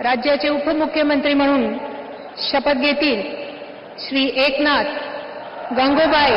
राज्याचे उपमुख्यमंत्री म्हणून शपथ घेतील श्री एकनाथ गंगोबाई.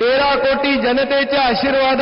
तेरा कोटी जनतेच्या आशीर्वाद